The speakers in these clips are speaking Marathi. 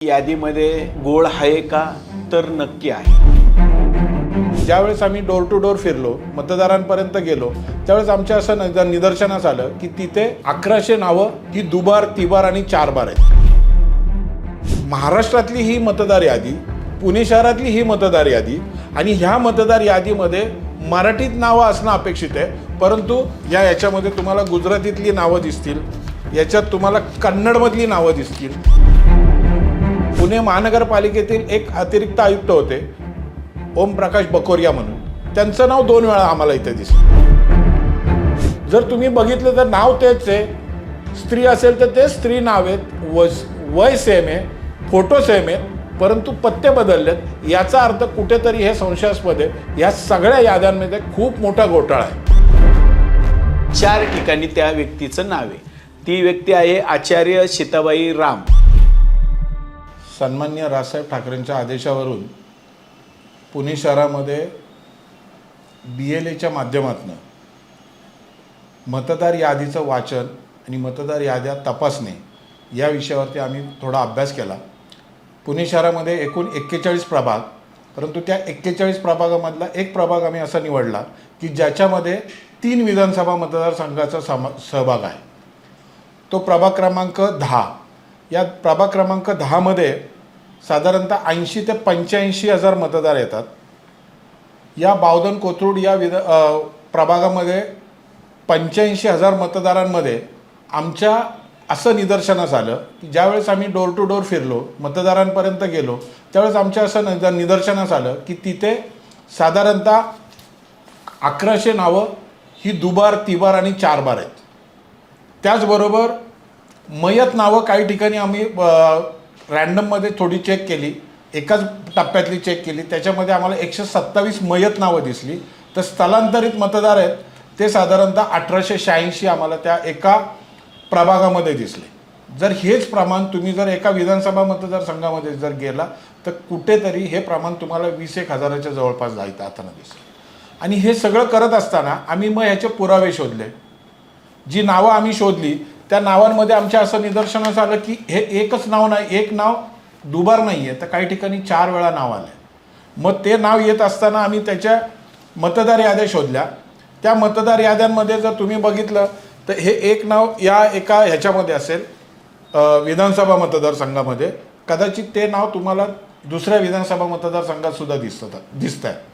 यादीमध्ये गोळ आहे का तर नक्की आहे. ज्यावेळेस आम्ही डोर टू डोर फिरलो मतदारांपर्यंत गेलो त्यावेळेस आमच्या असं निदर्शनास आलं की तिथे अकराशे नावं ही दुबार तिबार आणि चार बार आहेत. महाराष्ट्रातली ही मतदार यादी पुणे शहरातली ही मतदार यादी आणि ह्या मतदार यादीमध्ये मराठीत नावं असणं अपेक्षित आहे परंतु या याच्यामध्ये तुम्हाला गुजरातीतली नावं दिसतील याच्यात तुम्हाला कन्नडमधली नावं दिसतील. पुणे महानगरपालिकेतील एक अतिरिक्त आयुक्त होते ओमप्रकाश बकोरिया म्हणून. त्यांचं नाव दोन वेळा आम्हाला इथे दिसलं. जर तुम्ही बघितलं तर नाव तेच आहे. स्त्री असेल तर ते स्त्री नाव आहेत. व वय सेम आहे. फोटो सेम आहेत. परंतु पत्ते बदललेत. याचा अर्थ कुठेतरी हे संशयास्पद आहे. या सगळ्या याद्यांमध्ये खूप मोठा घोटाळा आहे. चार ठिकाणी त्या व्यक्तीचं नाव आहे. ती व्यक्ती आहे आचार्य सीताबाई राम. सन्मान्य राजसाहेब ठाकरेंच्या आदेशावरून पुणे शहरामध्ये बी एल एच्या माध्यमातून मतदार यादीचं वाचन आणि मतदार याद्या तपासणे या विषयावरती आम्ही थोडा अभ्यास केला. पुणे शहरामध्ये एकूण एक्केचाळीस प्रभाग परंतु त्या एक्केचाळीस प्रभागामधला एक प्रभाग आम्ही असा निवडला की ज्याच्यामध्ये तीन विधानसभा मतदारसंघाचा समा सहभाग आहे. तो प्रभाग क्रमांक दहा. या प्रभाग क्रमांक दहामध्ये साधारणतः ऐंशी ते पंच्याऐंशी हजार मतदार येतात. या बावधन कोथरूड या विध प्रभागामध्ये पंच्याऐंशी हजार मतदारांमध्ये आमच्या असं निदर्शनास आलं की ज्यावेळेस आम्ही डोर टू डोर फिरलो मतदारांपर्यंत गेलो त्यावेळेस आमच्या असं निद निदर्शनास आलं की तिथे साधारणतः अकराशे नावं ही दुबार तिबार आणि चार बार आहेत. त्याचबरोबर मयत नावं काही ठिकाणी आम्ही रॅन्डममध्ये थोडी चेक केली एकाच टप्प्यातली चेक केली त्याच्यामध्ये आम्हाला एकशे सत्तावीस मयत नावं दिसली. तर स्थलांतरित मतदार आहेत ते साधारणतः अठराशे शहाऐंशी आम्हाला त्या एका प्रभागामध्ये दिसले. जर हेच प्रमाण तुम्ही जर एका विधानसभा मतदारसंघामध्ये जर गेला तर कुठेतरी हे प्रमाण तुम्हाला वीस एक हजाराच्या जवळपास जायचं आता दिसेल. आणि हे सगळं करत असताना आम्ही मग ह्याचे पुरावे शोधले. जी नावं आम्ही शोधली त्या नावांमध्ये आमच्या असं निदर्शनास आलं की हे एकच नाव नाही एक नाव दुबार नाही आहे तर काही ठिकाणी चार वेळा नाव आलं मग ते नाव येत असताना आम्ही त्याच्या मतदार याद्या शोधल्या. त्या मतदार याद्यांमध्ये जर तुम्ही बघितलं तर हे एक नाव या एका ह्याच्यामध्ये असेल विधानसभा मतदारसंघामध्ये. कदाचित ते नाव तुम्हाला दुसऱ्या विधानसभा मतदारसंघात सुद्धा दिसतं दिसत आहे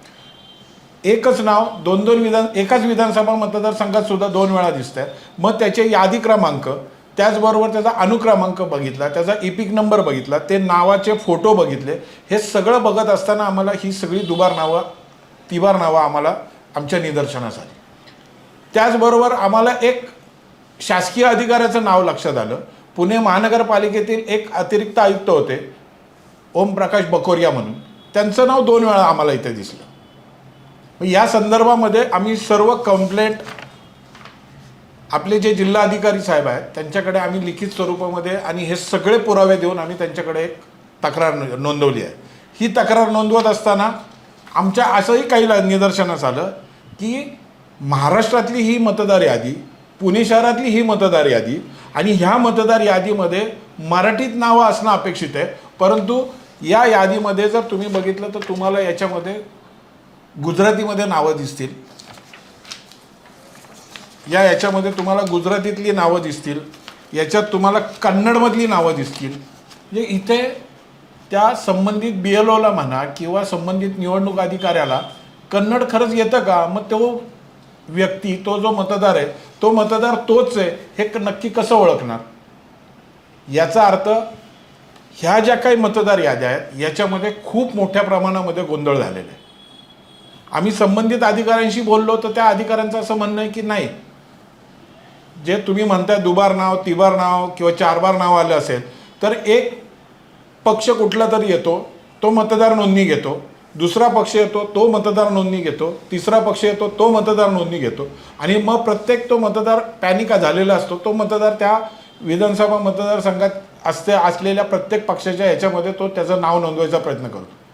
एकच नाव दोन दोन विधान एकाच विधानसभा मतदारसंघात सुद्धा दोन वेळा दिसत आहे मग त्याचे यादी क्रमांक त्याचबरोबर त्याचा अनुक्रमांक बघितला त्याचा इपिक नंबर बघितला ते नावाचे फोटो बघितले हे सगळं बघत असताना आम्हाला ही सगळी दुबार नावं तिबार नावं आम्हाला आमच्या निदर्शनास आली त्याचबरोबर आम्हाला एक शासकीय अधिकाऱ्याचं नाव लक्षात आलं. पुणे महानगरपालिकेतील एक अतिरिक्त आयुक्त होते ओम प्रकाश बकोरिया म्हणून. त्यांचं नाव दोन वेळा आम्हाला इथे दिसलं. या संदर्भामध्ये आम्ही सर्व कंप्लेंट आपले जे जिल्हा अधिकारी साहेब आहेत त्यांच्याकडे आम्ही लिखित स्वरूपामध्ये आणि हे सगळे पुरावे देऊन आम्ही त्यांच्याकडे एक तक्रार नोंदवली आहे. ही तक्रार नोंदवत असताना आमच्या असंही काही निदर्शनास आलं की महाराष्ट्रातली ही मतदार यादी पुणे शहरातली ही मतदार यादी आणि ह्या मतदार यादीमध्ये मराठीत नावं असणं अपेक्षित आहे. परंतु या यादीमध्ये जर तुम्ही बघितलं तर तुम्हाला याच्यामध्ये गुजरातीमध्ये नावं दिसतील. या याच्यामध्ये तुम्हाला गुजरातीतली नावं दिसतील. याच्यात तुम्हाला कन्नडमधली नावं दिसतील. म्हणजे इथे त्या संबंधित बी एल ओला म्हणा किंवा संबंधित निवडणूक अधिकाऱ्याला कन्नड खरंच येतं का? मग तो व्यक्ती तो जो मतदार आहे तो मतदार तोच आहे हे क- नक्की कसं ओळखणार? याचा अर्थ ह्या ज्या काही मतदार याद्या आहेत याच्यामध्ये खूप मोठ्या प्रमाणामध्ये गोंधळ झालेला आहे. आम्ही संबंधित अधिकाऱ्यांशी बोललो तर त्या अधिकाऱ्यांचं असं म्हणणं आहे की नाही. जे तुम्ही म्हणताय दुबार नाव तिबार नाव किंवा चारबार नाव आलं असेल तर एक पक्ष कुठला तरी येतो तो मतदार नोंदणी घेतो. दुसरा पक्ष येतो तो मतदार नोंदणी घेतो. तिसरा पक्ष येतो तो मतदार नोंदणी घेतो. आणि मग प्रत्येक तो मतदार पॅनिका झालेला असतो. तो मतदार त्या विधानसभा मतदारसंघात असते असलेल्या प्रत्येक पक्षाच्या ह्याच्यामध्ये तो त्याचं नाव नोंदवायचा प्रयत्न करतो.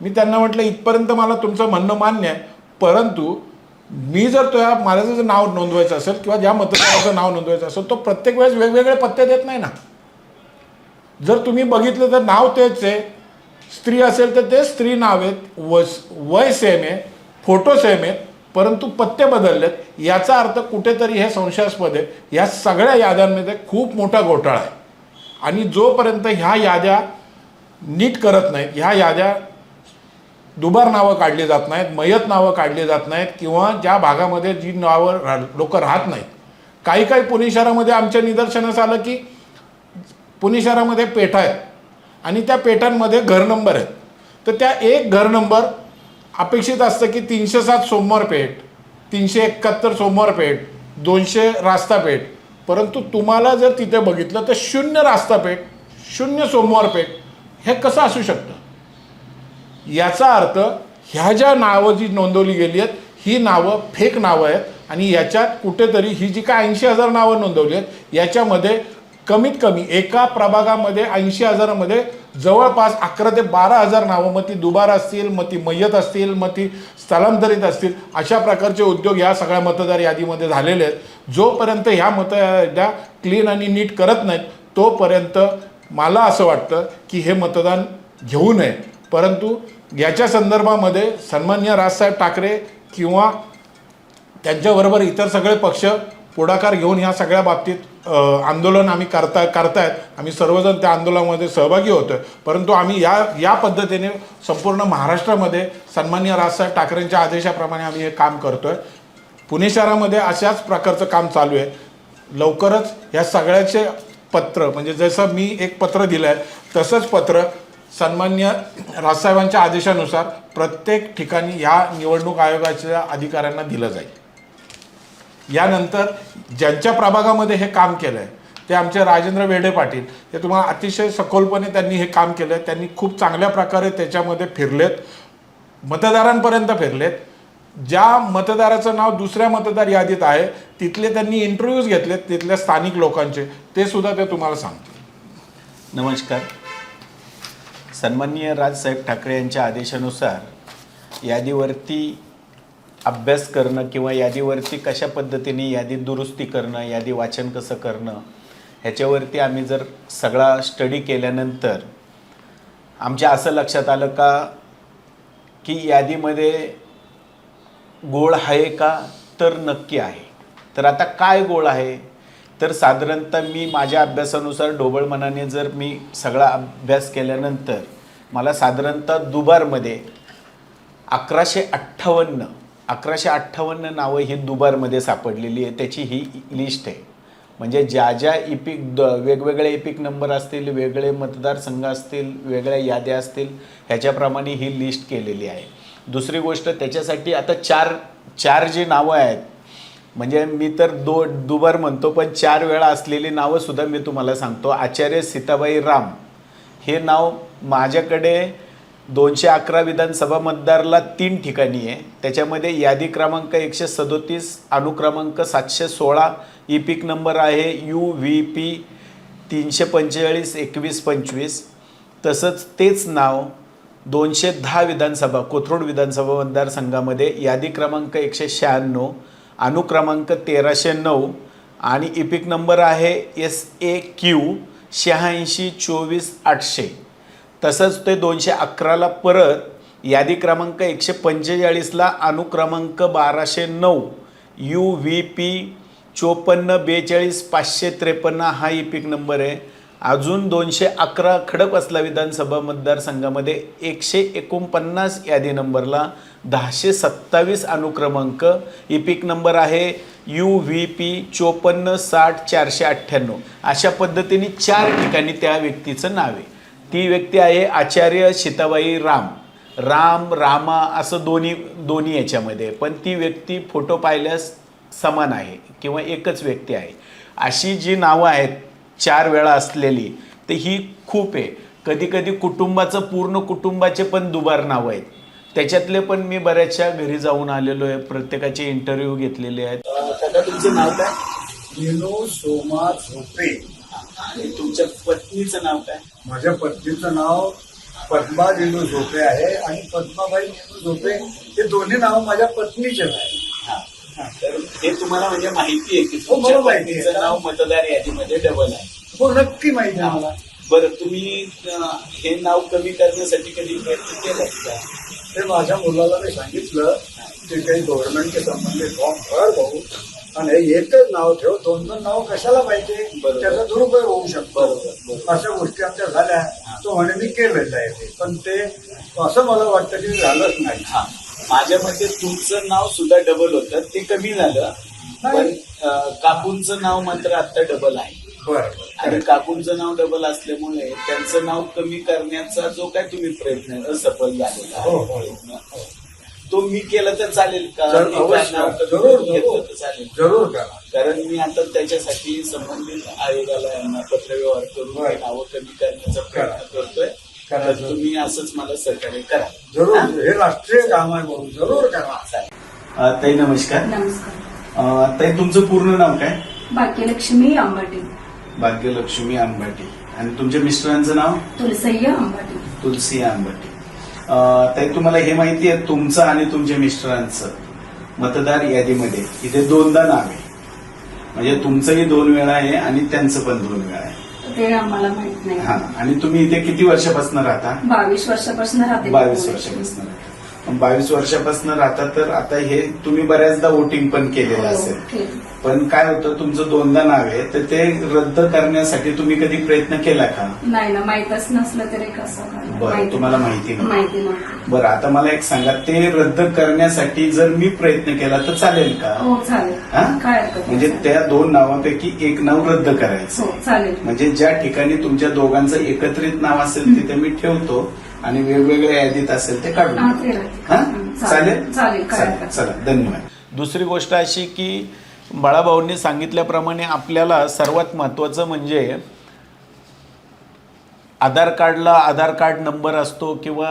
मी त्यांना म्हटलं इथपर्यंत मला तुमचं म्हणणं मान्य आहे परंतु मी जर तो माझं जर नाव नोंदवायचं असेल किंवा ज्या मतदाराचं नाव नोंदवायचं असेल तो प्रत्येक वेळेस वेगवेगळे पत्ते देत नाही ना. जर तुम्ही बघितलं तर नाव तेच आहे. स्त्री असेल तर ते स्त्री नाव आहेत व वय सेम आहे फोटो सेम आहेत परंतु पत्ते बदललेत. याचा अर्थ कुठेतरी हे संशयास्पद आहे. या सगळ्या याद्यांमध्ये खूप मोठा घोटाळा आहे. आणि जोपर्यंत ह्या याद्या नीट करत नाहीत ह्या याद्या दुबार नावं काढली जात नाहीत मयत नावं काढली जात नाहीत किंवा ज्या भागामध्ये जी नावं रा लोक राहत नाहीत. काही काही पुणे शहरामध्ये आमच्या निदर्शनास आलं की पुणे शहरामध्ये पेठा आहेत आणि त्या पेठांमध्ये घर नंबर आहेत. तर त्या एक घर नंबर अपेक्षित असतं की तीनशे सात सोमवार पेठ तीनशे एकाहत्तर सोमवार पेठ दोनशे रास्ता पेठ. परंतु तुम्हाला जर तिथे बघितलं तर शून्य रास्ता पेठ शून्य सोमवार पेठ हे कसं असू शकतं? याचा अर्थ ह्या ज्या नावं जी नोंदवली गेली आहेत ही नावं फेक नावं आहेत आणि याच्यात कुठेतरी ही जी काय ऐंशी हजार नावं नोंदवली आहेत याच्यामध्ये कमीत कमी एका प्रभागामध्ये ऐंशी हजारामध्ये जवळपास अकरा ते बारा हजार नावं मग ती दुबार असतील मग ती मय्यत असतील मग ती स्थलांतरित असतील अशा प्रकारचे उद्योग ह्या सगळ्या मतदार यादीमध्ये झालेले आहेत. जोपर्यंत ह्या मतदा क्लीन आणि नीट करत नाहीत तोपर्यंत मला असं वाटतं की हे मतदान घेऊ नये. परंतु याच्या संदर्भामध्ये सन्मान्य राजसाहेब ठाकरे किंवा त्यांच्याबरोबर इतर सगळे पक्ष पुढाकार घेऊन ह्या सगळ्या बाबतीत आंदोलन आम्ही करता करतायत. आम्ही सर्वजण त्या आंदोलनामध्ये सहभागी होतो आहे परंतु आम्ही या या पद्धतीने संपूर्ण महाराष्ट्रामध्ये सन्मान्य राजसाहेब ठाकरेंच्या आदेशाप्रमाणे आम्ही हे काम करतो आहे पुणे शहरामध्ये अशाच प्रकारचं काम चालू आहे. लवकरच ह्या सगळ्याचे पत्र म्हणजे जसं मी एक पत्र दिलं आहे तसंच पत्र सन्मान्य राजसाहेबांच्या आदेशानुसार प्रत्येक ठिकाणी या निवडणूक आयोगाच्या अधिकाऱ्यांना दिलं जाईल. यानंतर ज्यांच्या प्रभागामध्ये हे काम केलं आहे ते आमचे राजेंद्र वेडे पाटील हे तुम्हाला अतिशय सखोलपणे त्यांनी हे काम केलं आहे त्यांनी खूप चांगल्या प्रकारे त्याच्यामध्ये फिरलेत मतदारांपर्यंत फिरलेत. ज्या मतदाराचं नाव दुसऱ्या मतदार यादीत आहे तिथले त्यांनी इंटरव्ह्यूज घेतलेत तिथल्या स्थानिक लोकांचे ते सुद्धा ते तुम्हाला सांगतील. नमस्कार. सन्माननीय राजसाहेब ठाकरे यांच्या आदेशानुसार यादीवरती अभ्यास करणं किंवा यादीवरती कशा पद्धतीने यादी दुरुस्ती करणं यादी वाचन कसं करणं ह्याच्यावरती आम्ही जर सगळा स्टडी केल्यानंतर आमच्या असं लक्षात आलं का की यादीमध्ये गोळ आहे का? तर नक्की आहे. तर आता काय गोळ आहे? तर साधारणतः मी माझ्या अभ्यासानुसार ढोबळ मनाने जर मी सगळा अभ्यास केल्यानंतर मला साधारणतः दुबारमध्ये अकराशे अठ्ठावन्न अकराशे अठ्ठावन्न नावं ही दुबारमध्ये सापडलेली आहे. त्याची ही लिस्ट आहे. म्हणजे ज्या ज्या इपिक द वेगवेगळे इपिक नंबर असतील वेगळे मतदारसंघ असतील वेगळ्या याद्या असतील ह्याच्याप्रमाणे ही लिस्ट केलेली आहे. दुसरी गोष्ट त्याच्यासाठी आता चार चार जी नावं आहेत म्हणजे मी तर दो दुबार म्हणतो पण चार वेळा असलेली नावंसुद्धा मी तुम्हाला सांगतो. आचार्य सीताबाई राम. हे नाव माझ्याकडे दोनशे अकरा विधानसभा मतदारला तीन ठिकाणी आहे. त्याच्यामध्ये यादी क्रमांक एकशे सदोतीस अनुक्रमांक सातशे सोळा ई पिक नंबर आहे यू व्ही पी तीनशे पंचेचाळीस एकवीस पंचवीस. तसंच तेच नाव दोनशे दहा विधानसभा कोथरूड विधानसभा मतदारसंघामध्ये यादी क्रमांक एकशे शहाण्णव अनुक्रमांक तेराशे नऊ आणि इपिक नंबर आहे एस ए क्यू शहाऐंशी चोवीस आठशे. तसंच ते दोनशे अकराला परत यादी क्रमांक एकशे पंचेचाळीसला अनुक्रमांक बाराशे नऊ यू व्ही पी चोपन्न बेचाळीस पाचशे त्रेपन्न हा इपिक नंबर आहे. अजून दोनशे अकरा खडकवासला विधानसभा मतदारसंघामध्ये एकशे एकोणपन्नास यादी नंबरला दहाशे सत्तावीस अनुक्रमांक. इपिक नंबर आहे यू व्ही पी चोपन्न साठ चारशे अठ्ठ्याण्णव. अशा पद्धतीने चार ठिकाणी त्या व्यक्तीचं नाव आहे. ती व्यक्ती आहे आचार्य सीताबाई राम. राम रामा असं दोन्ही दोन्ही याच्यामध्ये. पण ती व्यक्ती फोटो पाहिल्यास समान आहे किंवा एकच व्यक्ती आहे. अशी जी नावं आहेत चार वेळा असलेली तर ही खूप आहे. कधी कधी कुटुंबाचं पूर्ण कुटुंबाचे पण दुबार नावं आहेत. त्याच्यातले पण मी बऱ्याचशा घरी जाऊन आलेलो आहे. प्रत्येकाचे इंटरव्ह्यू घेतलेले आहेत. तुमचं नाव काय? विनू सोमा झोपे आणि तुमच्या पत्नीचं नाव काय? माझ्या पत्नीचं नाव पद्मा विनू झोपे आहे आणि पद्माबाई विनू झोपे हे दोन्ही नाव माझ्या पत्नीचे आहे तर हे तुम्हाला म्हणजे माहिती आहे की हो, तुमच्या मला माहिती आहे. पत्नीचं नाव मतदार यादीमध्ये डबल आहे. हो नक्की माहिती आहे मला बरं तुम्ही अं, हे नाव कमी करण्यासाठी कधी प्रयत्न केलाय का? ते माझ्या मुलाला मी सांगितलं की काही गव्हर्नमेंटचे संबंधित फॉर्म भर भाऊ आणि हे एकच नाव ठेव दोन दोन नाव कशाला पाहिजे? बरोबर. त्याचा दुरुपयोग होऊ शकतो. बरोबर. अशा गोष्टी आमच्या झाल्या. तो म्हणे मी केलेलं आहे ते. पण ते असं मला वाटतं की झालंच नाही. हा. माझ्या मते तुमचं नाव सुद्धा डबल होतं ते कमी झालं पण अं, काकूंचं नाव मात्र आता डबल आहे बरं आणि काकूंचं नाव डबल असल्यामुळे त्यांचं नाव कमी करण्याचा जो काय तुम्ही प्रयत्न असफल झालेला हो, हो. तो मी केला तर चालेल का जर- एका अवश्य. नाव कमी जरूर, करून घेतलं जरूर. तर चालेल जरूर करा कारण मी आता त्याच्यासाठी संबंधित आयोगाला यांना पत्रव्यवहार करून बरं. नावं कमी करण्याचा प्रयत्न करतोय करा. तर तुम्ही असंच मला सहकार्य करा. जरूर. हा? राष्ट्रीय काम आहे भाऊ जरूर करा. ताई नमस्कार. नमस्कार. ताई तुमचं पूर्ण नाव काय? भाग्यलक्ष्मी अंबाटी भाग्यलक्ष्मी आंबाटी. आणि तुमच्या मिस्टरांचं नाव? तुलसय्या अंबाटी तुलसी आंबाटी. अं, ताई तुम्हाला हे माहिती आहे तुमचं आणि तुमच्या मिस्टरांचं मतदार यादीमध्ये. इथे दोनदा नाव आहे. म्हणजे तुमचंही दोन वेळा आहे आणि त्यांचं पण दोन वेळा आहे. ते आम्हाला माहीत हा नाही आणि तुम्ही इथे किती वर्षापासून राहता? बावीस वर्षापासून राहते. बावीस वर्षापासून राहता. बावीस वर्षापासून राहता तर आता हे तुम्ही बऱ्याचदा वोटिंग पण केलेलं हो, असेल. पण काय होतं तुमचं दोनदा नाव आहे तर ते रद्द करण्यासाठी तुम्ही कधी प्रयत्न केला का? नाही ना माहीतच नसलं तरी कसं करणार? बरं माहिती- तुम्हाला माहिती नाही माहिती नव्हती. बरं आता मला एक सांगा ते रद्द करण्यासाठी जर मी प्रयत्न केला तर चालेल का? हो चालेल. हा? म्हणजे त्या दोन नावापैकी एक नाव रद्द करायचं. हो म्हणजे ज्या ठिकाणी तुमच्या दोघांचं एकत्रित नाव असेल तिथे मी ठेवतो आणि वेगवेगळ्या यादीत असेल ते काढून हा, चालेल. चला धन्यवाद. दुसरी गोष्ट अशी की बाळाभाऊंनी सांगितल्याप्रमाणे आपल्याला सर्वात महत्वाचं म्हणजे आधार कार्डला आधार कार्ड नंबर असतो किंवा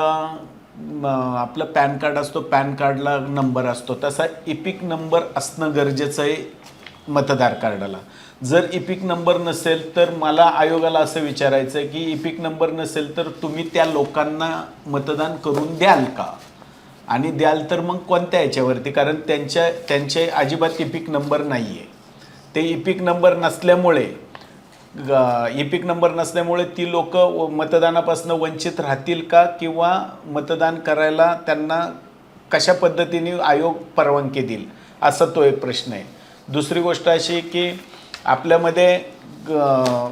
आपलं पॅन कार्ड असतो पॅन कार्डला नंबर असतो. तसा इपिक नंबर असणं गरजेचं आहे मतदार कार्डाला. जर इपिक नंबर नसेल तर मला आयोगाला असं विचारायचं आहे की इपिक नंबर नसेल तर तुम्ही त्या लोकांना मतदान करून द्याल का? आणि द्याल तर मग कोणत्या याच्यावरती? कारण त्यांच्या त्यांचे अजिबात इपिक नंबर नाही आहे ते इपिक नंबर नसल्यामुळे इपिक नंबर नसल्यामुळे ती लोक मतदानापासून वंचित राहतील का? किंवा मतदान करायला त्यांना कशा पद्धतीने आयोग परवानगी देईल? असा तो एक प्रश्न आहे. दुसरी गोष्ट अशी की आपल्यामध्ये ग-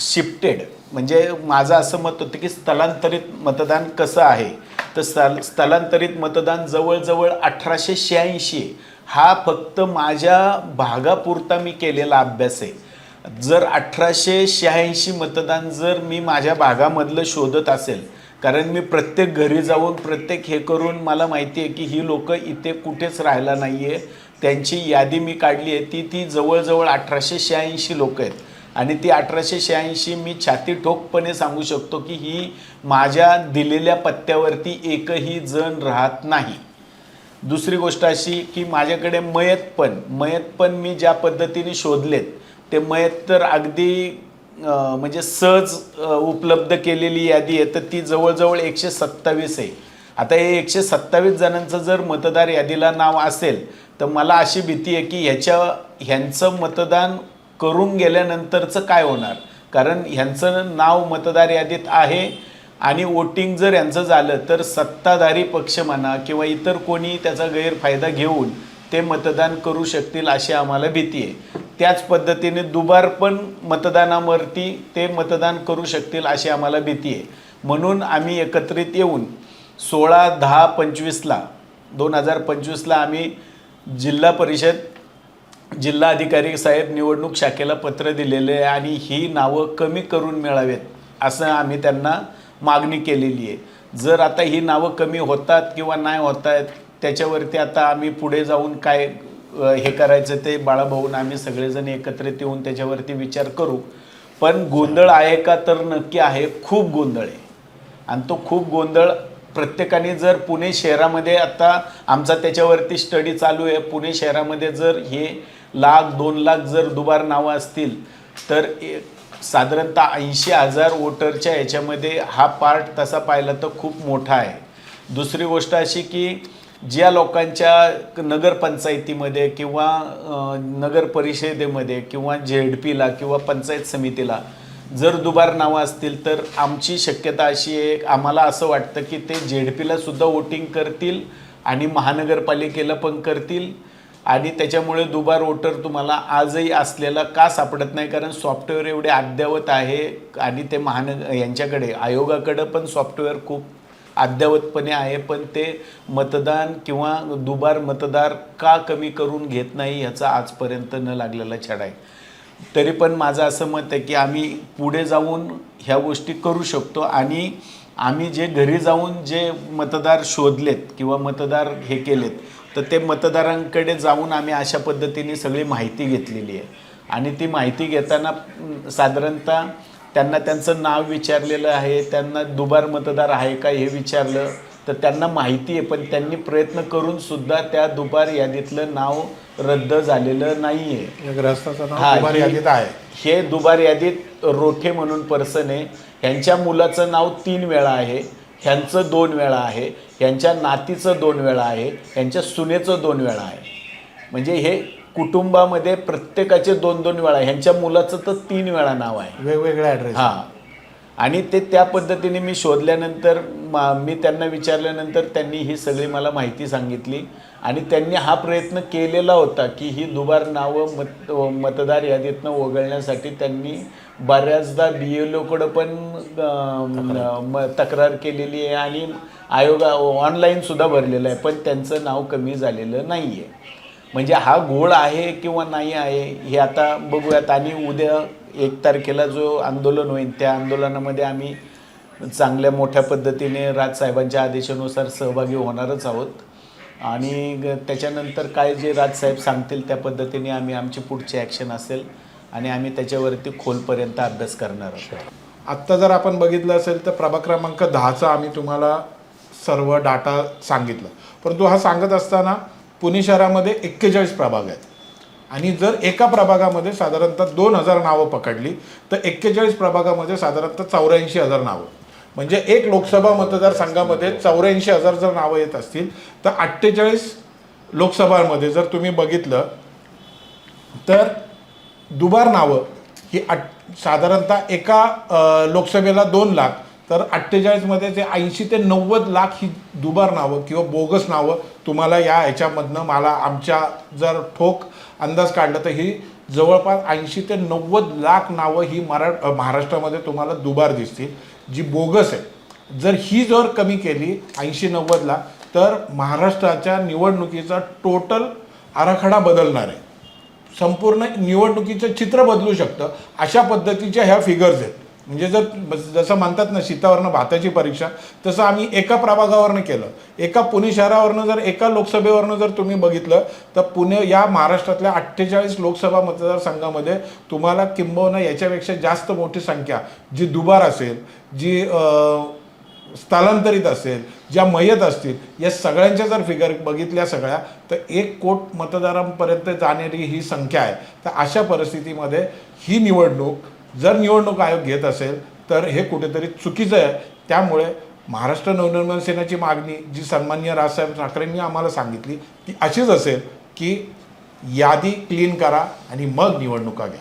शिफ्टेड म्हणजे माझं असं मत होतं की स्थलांतरित मतदान कसं आहे? तर स्थल स्थलांतरित मतदान जवळजवळ अठराशे शहाऐंशी हा फक्त माझ्या भागापुरता मी केलेला अभ्यास आहे. जर अठराशे शहाऐंशी मतदान जर मी माझ्या भागामधलं शोधत असेल कारण मी प्रत्येक घरी जाऊन प्रत्येक हे करून मला माहिती आहे की ही लोक इथे कुठेच राहायला नाही आहे त्यांची यादी मी काढली आहे. ती ती जवळजवळ अठराशे शहाऐंशी लोक आहेत. आणि ती अठराशे शहाऐंशी मी छाती ठोकपणे सांगू शकतो की ही माझ्या दिलेल्या पत्त्यावरती एकही जण राहत नाही. दुसरी गोष्ट अशी की माझ्याकडे मयत पण मयत पण मी ज्या पद्धतीने शोधलेत ते मयत तर अगदी म्हणजे सहज उपलब्ध केलेली यादी आहे. तर ती जवळजवळ एकशे सत्तावीस आहे. आता हे एकशे सत्तावीस जणांचं जर मतदार यादीला नाव असेल तर मला अशी भीती आहे की ह्याच्या ह्यांचं मतदान करून गेल्यानंतरचं काय होणार? कारण ह्यांचं नाव मतदार यादीत आहे. आणि वोटिंग जर यांचं झालं तर सत्ताधारी पक्ष म्हणा किंवा इतर कोणी त्याचा गैरफायदा घेऊन ते मतदान करू शकतील अशी आम्हाला भीती आहे. त्याच पद्धतीने दुबार पण मतदानावरती ते मतदान करू शकतील अशी आम्हाला भीती आहे. म्हणून आम्ही एकत्रित येऊन सोळा दहा पंचवीसला दोन हजार पंचवीसला आम्ही जिल्हा परिषद जिल्हा अधिकारी साहेब निवडणूक शाखेला पत्र दिलेले आहे आणि ही नावं कमी करून मिळावेत असं आम्ही त्यांना मागणी केलेली आहे. जर आता ही नावं कमी होतात किंवा नाही होत आहेत त्याच्यावरती आता आम्ही पुढे जाऊन काय हे करायचं ते बाळाभाऊन आम्ही सगळेजण एकत्रित येऊन त्याच्यावरती विचार करू. पण गोंधळ आहे का तर नक्की आहे. खूप गोंधळ आहे. आणि तो खूप गोंधळ प्रत्येकाने जर पुणे शहरामध्ये आता आमचा त्याच्यावरती स्टडी चालू आहे. पुणे शहरामध्ये जर हे लाख दोन लाख जर दुबार नावं असतील तर ए- साधारणतः ऐंशी हजार वोटरच्या याच्यामध्ये हा पार्ट तसा पाहिला तर खूप मोठा आहे. दुसरी गोष्ट अशी की ज्या लोकांच्या नगरपंचायतीमध्ये किंवा नगर परिषदेमध्ये किंवा झेड पीला किंवा पंचायत समितीला जर दुबार नावं असतील तर आमची शक्यता अशी आहे आम्हाला असं वाटतं की ते झेड पीला सुद्धा वोटिंग करतील आणि महानगरपालिकेला पण करतील. आणि त्याच्यामुळे दुबार वोटर तुम्हाला आजही असलेला का सापडत नाही? कारण सॉफ्टवेअर एवढे अद्ययावत आहे आणि ते महान यांच्याकडे आयोगाकडं पण सॉफ्टवेअर खूप अद्ययावतपणे आहे पण ते मतदान किंवा दुबार मतदार का कमी करून घेत नाही ह्याचा आजपर्यंत न लागलेला छडा आहे. तरी पण माझं असं मत आहे की आम्ही पुढे जाऊन ह्या गोष्टी करू शकतो आणि आम्ही जे घरी जाऊन जे मतदार शोधलेत किंवा मतदार हे केलेत तर ते मतदारांकडे जाऊन आम्ही अशा पद्धतीने सगळी माहिती घेतलेली आहे. आणि ती माहिती घेताना साधारणतः त्यांना त्यांचं नाव विचारलेलं आहे त्यांना दुबार मतदार आहे का हे विचारलं तर त्यांना माहिती आहे पण त्यांनी प्रयत्न करून सुद्धा त्या दुबार यादीतलं नाव रद्द झालेलं नाही आहे हा, दुबार यादीत आहे. हे दुबार यादीत रोठे म्हणून पर्सन आहे. ह्यांच्या मुलाचं नाव तीन वेळा आहे. ह्यांचं दोन वेळा आहे ह्यांच्या नातीचं दोन वेळा आहे ह्यांच्या सुनेचं दोन वेळा आहे. म्हणजे हे कुटुंबामध्ये प्रत्येकाचे दोन दोन वेळा ह्यांच्या मुलाचं तर तीन वेळा नाव आहे. वेगवेगळे ॲड्रेस हां. आणि ते त्या पद्धतीने मी शोधल्यानंतर मा मी त्यांना विचारल्यानंतर त्यांनी ही सगळी मला माहिती सांगितली. आणि त्यांनी हा प्रयत्न केलेला होता की ही दुबार नावं मत मतदार यादीतनं वगळण्यासाठी त्यांनी बऱ्याचदा बी एल ओकडं पण म- तक्रार केलेली आहे आणि आयोगा ऑनलाईनसुद्धा भरलेलं आहे पण त्यांचं नाव कमी झालेलं नाही आहे म्हणजे हा घोळ आहे किंवा नाही आहे हे आता बघूयात. आणि उद्या एक तारखेला जो आंदोलन होईल त्या आंदोलनामध्ये आम्ही चांगल्या मोठ्या पद्धतीने राजसाहेबांच्या आदेशानुसार सहभागी होणारच आहोत. आणि ग- त्याच्यानंतर काय जे राजसाहेब सांगतील त्या पद्धतीने आम्ही आमची पुढची ॲक्शन असेल आणि आम्ही त्याच्यावरती खोलपर्यंत अभ्यास करणार आहोत. आत्ता जर आपण बघितलं असेल तर प्रभाग क्रमांक दहाचा आम्ही तुम्हाला सर्व डाटा सांगितलं. परंतु हा सांगत असताना पुणे शहरामध्ये एक्केचाळीस प्रभाग आहेत. आणि जर एका प्रभागामध्ये साधारणतः दोन हजार नावं पकडली तर एक्केचाळीस प्रभागामध्ये साधारणतः चौऱ्याऐंशी हजार नावं. म्हणजे एक लोकसभा मतदारसंघामध्ये चौऱ्याऐंशी हजार जर नावं येत असतील तर अठ्ठेचाळीस लोकसभामध्ये जर तुम्ही बघितलं तर दुबार नावं ही आठ साधारणतः एका लोकसभेला दोन लाख तर अठ्ठेचाळीसमध्ये ते ऐंशी ते नव्वद लाख ही दुबार नावं किंवा बोगस नावं तुम्हाला या ह्याच्यामधनं मला आमच्या जर ठोक अंदाज काढला तर ही जवळपास ऐंशी ते नव्वद लाख नावं ही मरा महाराष्ट्रामध्ये तुम्हाला दुबार दिसतील. जी बोगस आहे जर ही जर कमी केली ऐंशी नव्वदला तर महाराष्ट्राच्या निवडणुकीचा टोटल आराखडा बदलणार आहे. संपूर्ण निवडणुकीचं चित्र बदलू शकतं अशा पद्धतीच्या ह्या फिगर्स आहेत. म्हणजे जर जसं म्हणतात ना शीतावरनं भाताची परीक्षा तसं आम्ही एका प्रभागावरनं केलं. एका पुणे शहरावरनं जर एका लोकसभेवरनं जर तुम्ही बघितलं तर पुणे या महाराष्ट्रातल्या अठ्ठेचाळीस लोकसभा मतदारसंघामध्ये तुम्हाला किंबहुना याच्यापेक्षा जास्त मोठी संख्या जी दुबार असेल जी स्थलांतरित असेल ज्या मयत असतील या सगळ्यांच्या जर फिगर बघितल्या सगळ्या तर एक कोट मतदारांपर्यंत जाणारी ही संख्या आहे. तर अशा परिस्थितीमध्ये ही निवडणूक जर निवडणूक आयोग घेत असेल तर हे कुठेतरी चुकीचं आहे. त्यामुळे महाराष्ट्र नवनिर्माण सेनेची मागणी जी सन्मान्य राजसाहेब ठाकरेंनी आम्हाला सांगितली ती अशीच असेल की यादी क्लीन करा आणि मग निवडणुका घ्या